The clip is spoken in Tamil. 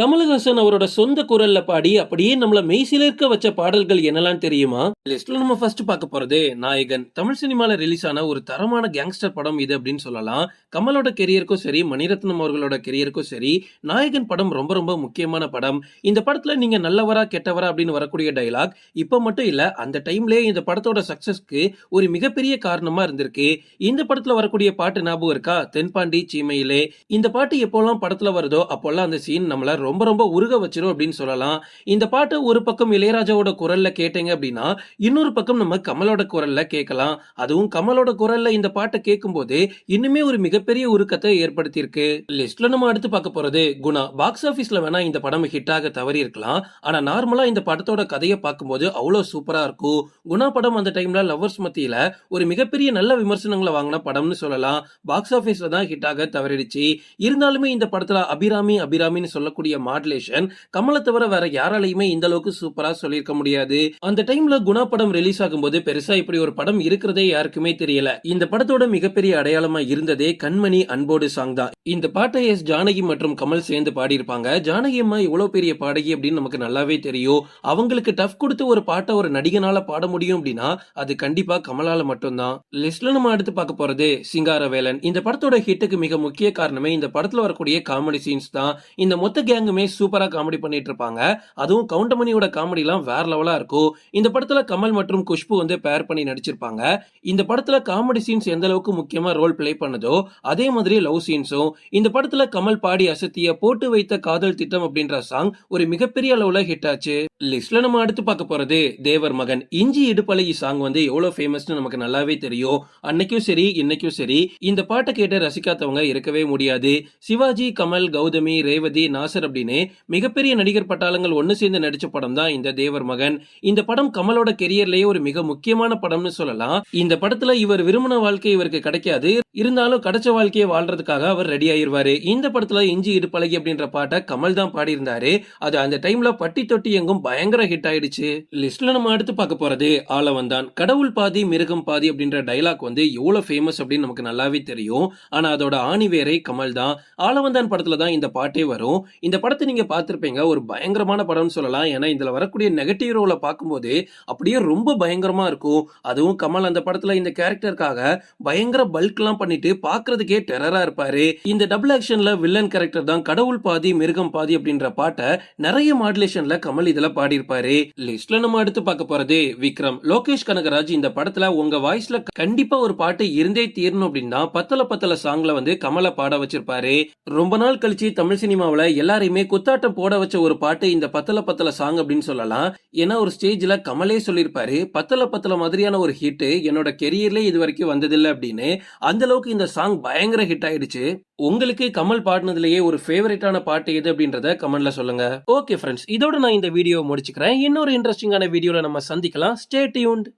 கமலஹாசன் அவரோட சொந்த குரல்ல பாடி அப்படியே நம்மள மெய்சிலிருக்க வச்ச பாடல்கள் என்னெல்லாம் தெரியுமா? லிஸ்ட்ல நம்ம ஃபர்ஸ்ட் பார்க்க போறது நாயகன். தமிழ் சினிமால ரிலீஸ் ஆன ஒரு தரமான கேங்ஸ்டர் படம் இது அப்படின்னு சொல்லலாம். கமலோட கெரியருக்கும் சரி மணிரத்னம் அவர்களோட கெரியருக்கும் சரி நாயகன் படம் ரொம்ப ரொம்ப முக்கியமான படம். இந்த படத்துல நீங்க நல்லவரா கெட்டவரா அப்படின்னு வரக்கூடிய டைலாக் இப்ப மட்டும் இல்ல அந்த டைம்லயே இந்த படத்தோட சக்சஸ்க்கு ஒரு மிகப்பெரிய காரணமா இருந்திருக்கு. இந்த படத்துல வரக்கூடிய பாட்டு ஞாபகம் இருக்கா? தென்பாண்டி சீமையிலே. இந்த பாட்டு எப்போல்லாம் படத்துல வருதோ அப்போல்லாம் அந்த சீன் நம்மள ரொம்ப ரொம்ப உருக வச்சிரும் அப்படின்னு சொல்லலாம். இந்த பாட்டு ஒரு பக்கம் இளையராஜாவோட குரல்ல கேட்டீங்க அப்படின்னா இன்னொரு பக்கம் நம்ம கமலோட குரல்ல கேட்கலாம். அதுவும் கமலோட குரல்ல இந்த பாட்டை கேட்கும் போது இன்னுமே ஒரு மிகப்பெரிய உருக்கத்தை ஏற்படுத்தியிருக்கு. லிஸ்ட்ல நம்ம அடுத்து பார்க்க போறது குணா. பாக்ஸ் ஆபீஸ்ல வேணா இந்த படம் ஹிட் ஆக தவறி இருக்கலாம் ஆனா நார்மலா இந்த படத்தோட கதையை பார்க்கும்போது அவ்வளவு சூப்பரா இருக்கும். குணா படம் அந்த டைம்ல லவ்வர்ஸ் மத்தியில ஒரு மிகப்பெரிய நல்ல விமர்சனங்களை வாங்கின படம்னு சொல்லலாம். பாக்ஸ் ஆபீஸ்ல தான் ஹிட் ஆக தவறிடுச்சு. இருந்தாலுமே இந்த படத்துல அபிராமி அபிராமின்னு சொல்லக்கூடிய மாடுலேஷன் கமலை தவிர வேற யாராலையுமே இந்த அளவுக்கு சூப்பரா சொல்லியிருக்க முடியாது. அந்த டைம்ல குணா படம் ரிலீஸ் ஆகும்போது பெருசா இப்படி ஒரு படம் இருக்கிறதே யாருக்குமே தெரியல. இந்த படத்தோட மிகப்பெரிய அடையாளமா இருந்ததே கண்மணி அன்போடு சாங் தான். இந்த பாட்டை எஸ் ஜானகி மற்றும் கமல் சேர்ந்து பாடியிருப்பாங்க. ஜானகி அம்மா இவ்வளவு பெரிய பாடகி அப்படின்னு நமக்கு நல்லாவே தெரியும். அவங்களுக்கு டஃப் கொடுத்து ஒரு பாட்டை ஒரு நடிகனால பாட முடியும் அப்படின்னா அது கண்டிப்பா கமலால மட்டும்தான். லிஸ்ட்ல நம்ம அடுத்து பார்க்க போறது சிங்காரவேலன். இந்த படத்தோட ஹிட்டுக்கு மிக முக்கிய காரணமே இந்த படத்துல வரக்கூடிய காமெடி சீன்ஸ் தான். இந்த மொத்த கேங்குமே சூப்பரா காமெடி பண்ணிட்டு இருப்பாங்க. அதுவும் கவுண்டமணியோட காமெடி வேற லெவலாக இருக்கும். இந்த படத்துல கமல் மற்றும் குஷ்பு வந்து பேர் பண்ணி நடிச்சிருப்பாங்க. இந்த படத்துல காமெடி சீன்ஸ் எந்த அளவுக்கு முக்கியமா ரோல் பிளே பண்ணதோ அதே மாதிரி லவ் சீன்ஸும் இந்த படத்துல கமல் பாடி அசத்திய போட்டு வைத்த காதல் திட்டம் அப்படின்ற சாங் ஒரு மிகப்பெரிய அளவுல ஹிட் ஆச்சு. லிஸ்ட்ல நம்ம அடுத்து பார்க்க போறது தேவர் மகன். இஞ்சி இடுப்பழகி சாங் வந்து எவ்வளவு ஃபேமஸ்னு நமக்கு நல்லாவே தெரியும். அன்னைக்கும் சரி இன்னைக்கும் சரி. இந்த பாட்டை கேட்டு ரசிக்காதவங்க இருக்கவே முடியாது. சிவாஜி கமல் கௌதமி ரேவதி நாசர் அப்படின்னு மிகப்பெரிய நடிகர் பட்டாளங்கள் ஒன்று சேர்ந்து நடிச்ச படம் தான் இந்த தேவர் மகன். இந்த படம் கமலோட கெரியர்லயே ஒரு மிக முக்கியமான படம்னு சொல்லலாம். இந்த படத்துல இவர் விரும்பின வாழ்க்கை இவருக்கு கிடைக்காது. இருந்தாலும் கிடைச்ச வாழ்க்கையை வாழ்றதுக்காக அவர் ரெடி ஆயிருவாரு. இந்த படத்துல இஞ்சி இடுப்பழகி அப்படின்ற பாட்டை கமல் தான் பாடியிருந்தாரு. அது அந்த டைம்ல பட்டி தொட்டி எங்கும் பயங்கர ஹிட் ஆயிடுச்சு. லிஸ்ட்ல நம்ம அடுத்து பார்க்க போறது ஆளவந்தான் கடவுள் பாதி மிருகம் பாதி அப்படின்ற டைலாக் வந்து எவ்வளவு ஃபேமஸ் அப்படின்னு நமக்கு நல்லாவே தெரியும். ஆனா அதோட ஆணி வேரை கமல் தான். ஆளவந்தான் படத்துல தான் இந்த பாட்டே வரும். இந்த படத்தை நீங்க பார்த்துருப்பீங்க. ஒரு பயங்கரமான படம்னு சொல்லலாம். ஏன்னா இதுல வரக்கூடிய நெகட்டிவ் ரோல பார்க்கும்போது அப்படியே ரொம்ப பயங்கரமா இருக்கும். அதுவும் கமல் அந்த படத்துல இந்த கேரக்டருக்காக பயங்கர பல்க் எல்லாம் பண்ணிட்டு பாக்குறதுக்கே டெரரா இருப்பாரு. இந்த டபுள் ஆக்ஷன்ல வில்லன் கேரக்டர் தான் கடவுள் பாதி மிருகம் பாதி அப்படின்ற பாட்டை நிறைய மாடுலேஷன்ல கமல் இதுல பாடியிருப்பாரு. லிஸ்ட்ல நம்ம அடுத்து பார்க்க போறது விக்ரம். லோகேஷ் கனகராஜ் இந்த படத்துல உங்க வாய்ஸ்ல கண்டிப்பா ஒரு பாட்டு இருந்தே தீரணும் அப்படின்னா பத்தல பத்தல சாங்ல வந்து கமலை பாட வச்சிருப்பாரு. ரொம்ப நாள் கழிச்சு தமிழ் சினிமாவில் எல்லாரையும் குத்தாட்டம் போட வச்ச ஒரு பாட்டு இந்த பத்தல பத்தல சாங் அப்படின்னு சொல்லலாம். ஏன்னா ஒரு ஸ்டேஜ்ல கமலே சொல்லியிருப்பாரு. பத்தல பத்தல மாதிரியான ஒரு ஹிட் என்னோட கெரியர்லேயே இது வரைக்கும் வந்ததில்லை அப்படின்னு. அந்த அளவுக்கு இந்த சாங் பயங்கர ஹிட் ஆயிடுச்சு. உங்களுக்கு கமல் பாடினதுலயே ஒரு ஃபேவரட்டான பாட்டு எது அப்படின்றத கமெண்ட்ல சொல்லுங்க. ஓகே ஃப்ரெண்ட்ஸ் இதோட நான் இந்த வீடியோ முடிச்சுக்கிறேன். இன்னொரு இன்ட்ரெஸ்டிங்கான வீடியோல நம்ம சந்திக்கலாம். Stay tuned